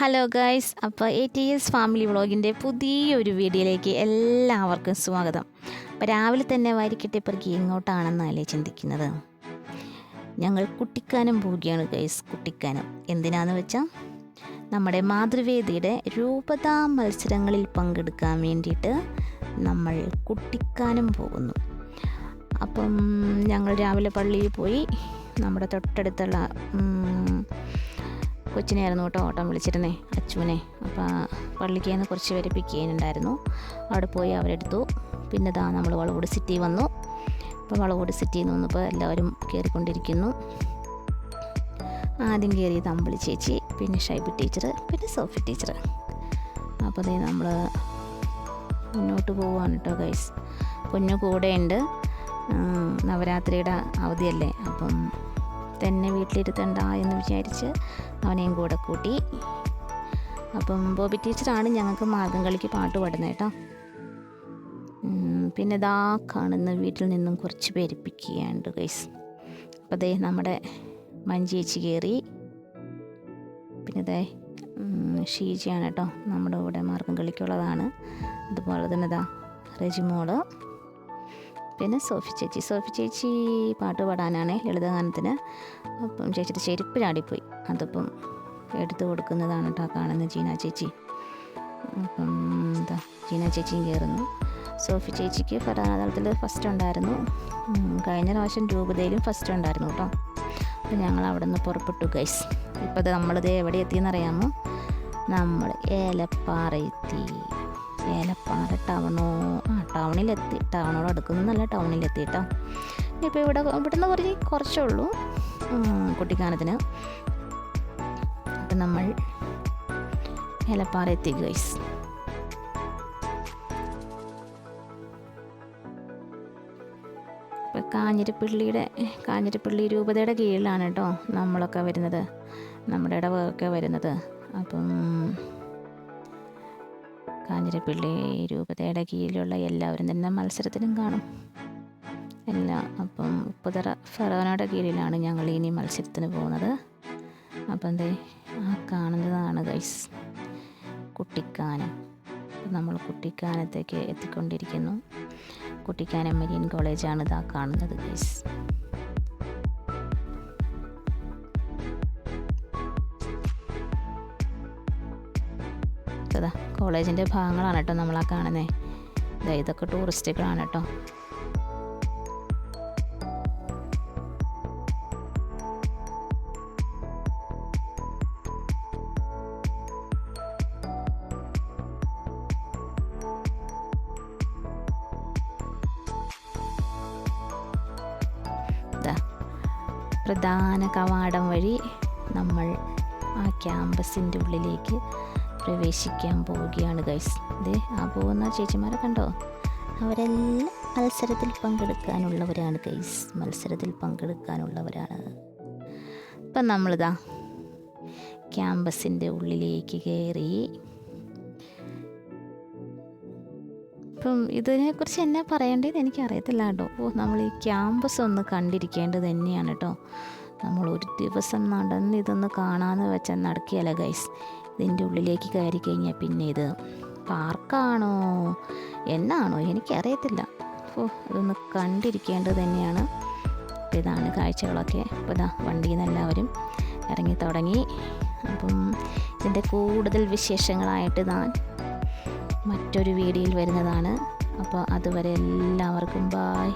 Hello guys അപ്പോൾ A T S family വ്ളോഗിന്റെ പുതിയൊരു വീഡിയോയിലേക്ക് എല്ലാവർക്കും സ്വാഗതം. അപ്പോൾ രാവിലെ തന്നെ വരിക്കട്ടെ വാരിക്കെട്ടിപ്പറക്കി എങ്ങോട്ടാണെന്നല്ലേ ചിന്തിക്കുന്നത്? ഞങ്ങൾ കുട്ടിക്കാനം പോവുകയാണ് ഗൈസ് കുട്ടിക്കാനം. എന്തിനാന്ന് വെച്ചാൽ നമ്മുടെ മാതൃവേദിയുടെ രൂപതാ മത്സരങ്ങളിൽ പങ്കെടുക്കാൻ വേണ്ടിയിട്ട് നമ്മൾ കുട്ടിക്കാനം പോകുന്നു. അപ്പം ഞങ്ങൾ രാവിലെ പള്ളിയിൽ പോയി നമ്മുടെ തൊട്ടടുത്തുള്ള കൊച്ചിനെയായിരുന്നു കേട്ടോ ഓട്ടം വിളിച്ചിരുന്നേ അച്ചുവിനെ. അപ്പോൾ പള്ളിക്ക് നിന്ന് കുറച്ച് പേര് പിക്ക് ചെയ്യാനുണ്ടായിരുന്നു അവിടെ പോയി അവരെടുത്തു. പിന്നെ ദാ നമ്മൾ വളവോട് സിറ്റി വന്നു. അപ്പോൾ വളവോട് സിറ്റിയിൽ നിന്ന് വന്നപ്പോൾ എല്ലാവരും കയറിക്കൊണ്ടിരിക്കുന്നു ആദ്യം കയറിയത് അമ്പിളി ചേച്ചി പിന്നെ ഷൈബി ടീച്ചർ പിന്നെ സോഫി ടീച്ചർ അപ്പോൾ അതേ നമ്മൾ മുന്നോട്ട് പോവുകയാണ് കേട്ടോ ഗൈസ് കുഞ്ഞു കൂടെയുണ്ട്. നവരാത്രിയുടെ അവധിയല്ലേ അപ്പം തന്നെ വീട്ടിലിരുത്തണ്ട എന്ന് വിചാരിച്ച് അവനെയും കൂടെ കൂട്ടി. അപ്പം ബോബി ടീച്ചറാണ് ഞങ്ങൾക്ക് മാർഗം കളിക്ക് പാട്ട് പാടുന്നത് കേട്ടോ. പിന്നെ ദാ കാണുന്ന വീട്ടിൽ നിന്നും കുറച്ച് പേരിപ്പിക്കുകയുണ്ട് പിക്ക് ഗൈസ് അപ്പോൾ ദേ നമ്മുടെ മഞ്ചേച്ചി കയറി പിന്നെ ദേ ഷീജയാണ് കേട്ടോ നമ്മുടെ ഇവിടെ മാർഗം കളിക്കുള്ളതാണ്. അതുപോലെ തന്നെ ദാ റെജിമോൾ. പിന്നെ സോഫി ചേച്ചി. സോഫി ചേച്ചി പാട്ട് പാടാനാണ് ലളിതഗാനത്തിന് അപ്പം ചേച്ചിയുടെ ചെരുപ്പ് ചാടിപ്പോയി. അതിപ്പം എടുത്തു കൊടുക്കുന്നതാണ് കേട്ടോ കാണുന്ന ജീന ചേച്ചി. അപ്പം എന്താ ജീന ചേച്ചിയും കയറുന്നു. സോഫി ചേച്ചിക്ക് പരാതലത്തിൽ ഫസ്റ്റ് ഉണ്ടായിരുന്നു. കഴിഞ്ഞ പ്രാവശ്യം രൂപതയിലും ഫസ്റ്റ് ഉണ്ടായിരുന്നു കേട്ടോ. അപ്പം ഞങ്ങൾ അവിടെ നിന്ന് പുറപ്പെട്ടു ഗൈസ് ഇപ്പോൾ അത് നമ്മളിത് എവിടെ എത്തിയെന്നറിയാമോ നമ്മൾ ഏലപ്പാറ എത്തി. ഏലപ്പാറ ടൗണോ ടൗണിലെത്തി ടൗണോട് അടുക്കുന്നല്ല ടൗണിലെത്തി കേട്ടോ ഇപ്പോൾ ഇവിടെ ഇവിടുന്ന് കുറച്ച് കുറച്ചേ ഉള്ളൂ. കുട്ടിക്കാനത്തിന്. അപ്പം നമ്മൾ ഏലപ്പാറ എത്തി ഗൈസ് കാഞ്ഞിരപ്പള്ളിയുടെ കാഞ്ഞിരപ്പള്ളി രൂപതയുടെ കീഴിലാണ് കേട്ടോ നമ്മളൊക്കെ വരുന്നത്. നമ്മുടെ ഇടവൊക്കെ വരുന്നത്. അപ്പം കാഞ്ഞിരപ്പള്ളി രൂപതയുടെ കീഴിലുള്ള എല്ലാവരും തന്നെ മത്സരത്തിനും കാണും. എല്ലാം അപ്പം ഉപ്പുതറ ഫെറോനയുടെ കീഴിലാണ് ഞങ്ങൾ ഇനി മത്സരത്തിന് പോകുന്നത്. അപ്പം എന്തേ ആ കാണുന്നതാണ് ഗൈസ് കുട്ടിക്കാനം. നമ്മൾ കുട്ടിക്കാനത്തേക്ക് എത്തിക്കൊണ്ടിരിക്കുന്നു. കുട്ടിക്കാനം മരിയൻ കോളേജാണ് ഇതാ കാണുന്നത് ഗൈസ് ഇതാ കോളേജിന്റെ ഭാഗങ്ങളാണ് കേട്ടോ നമ്മളാ കാണുന്നത് ഇതാ ഇതൊക്കെ ടൂറിസ്റ്റുകളാണ് കേട്ടോ. പ്രധാന കവാടം വഴി നമ്മൾ ആ ക്യാമ്പസിന്റെ ഉള്ളിലേക്ക് പ്രവേശിക്കാൻ പോവുകയാണ് ഗൈസ് ദേ ആ പോകുന്ന ചേച്ചിമാരെ കണ്ടോ? അവരെല്ലാം മത്സരത്തിൽ പങ്കെടുക്കാനുള്ളവരാണ് ഗൈസ് മത്സരത്തിൽ പങ്കെടുക്കാനുള്ളവരാണ്. ഇപ്പം നമ്മളിതാ ക്യാമ്പസിന്റെ ഉള്ളിലേക്ക് കയറി. ഇപ്പം ഇതിനെക്കുറിച്ച് എന്നാ എനിക്ക് അറിയത്തില്ല കേട്ടോ. ഓ നമ്മൾ ഈ ക്യാമ്പസ് ഒന്ന് കണ്ടിരിക്കേണ്ടത് തന്നെയാണ് കേട്ടോ. നമ്മൾ ഒരു ദിവസം നടന്ന് ഇതൊന്ന് കാണാമെന്ന് വെച്ചാൽ നടക്കുകയല്ല ഗൈസ് ഇതിന്റെ ഉള്ളിലേക്ക് കയറി കഴിഞ്ഞാൽ പിന്നെ ഇത് പാർക്കാണോ? എന്നാണോ? എനിക്കറിയത്തില്ല. ഓ ഇതൊന്ന് കണ്ടിരിക്കേണ്ടത് തന്നെയാണ്. അപ്പോൾ ഇതാണ് കാഴ്ചകളൊക്കെ. അപ്പോൾ ഇതാ വണ്ടിയിൽ നിന്ന് എല്ലാവരും ഇറങ്ങി തുടങ്ങി. അപ്പം ഇതിന്റെ കൂടുതൽ വിശേഷങ്ങളായിട്ട് ഞാൻ മറ്റൊരു വീഡിയോയിൽ വരുന്നതാണ്. അപ്പോൾ അതുവരെ എല്ലാവർക്കും ബായ്